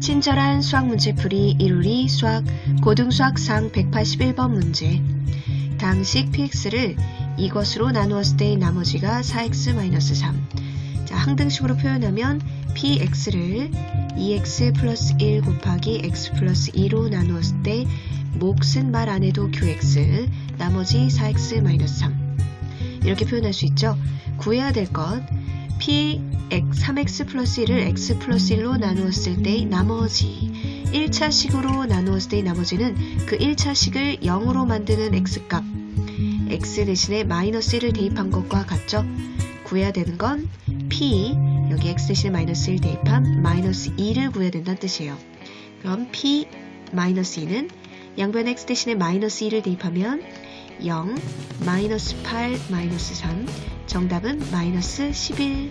친절한 수학 문제풀이 1우리 수학 고등수학상 181번 문제. 당식 px를 이것으로 나누었을 때의 나머지가 4x-3 자, 항등식으로 표현하면 px를 2x 플러스 1 곱하기 x 플러스 2로 나누었을 때 몫은 말 안 해도 qx 나머지 4x-3 이렇게 표현할 수 있죠. 구해야 될 것. p 3x 플러스 1을 x 플러스 1로 나누었을 때의 나머지 1차식으로 나누었을 때의 나머지는 그 1차식을 0으로 만드는 x값 x 대신에 마이너스 1을 대입한 것과 같죠. 구해야 되는 건 p 여기 x 대신에 마이너스 1 대입한 마이너스 2를 구해야 된다는 뜻이에요. 그럼 p 마이너스 2는 양변 x 대신에 마이너스 2를 대입하면 0, 마이너스 8, 마이너스 3 정답은 마이너스 11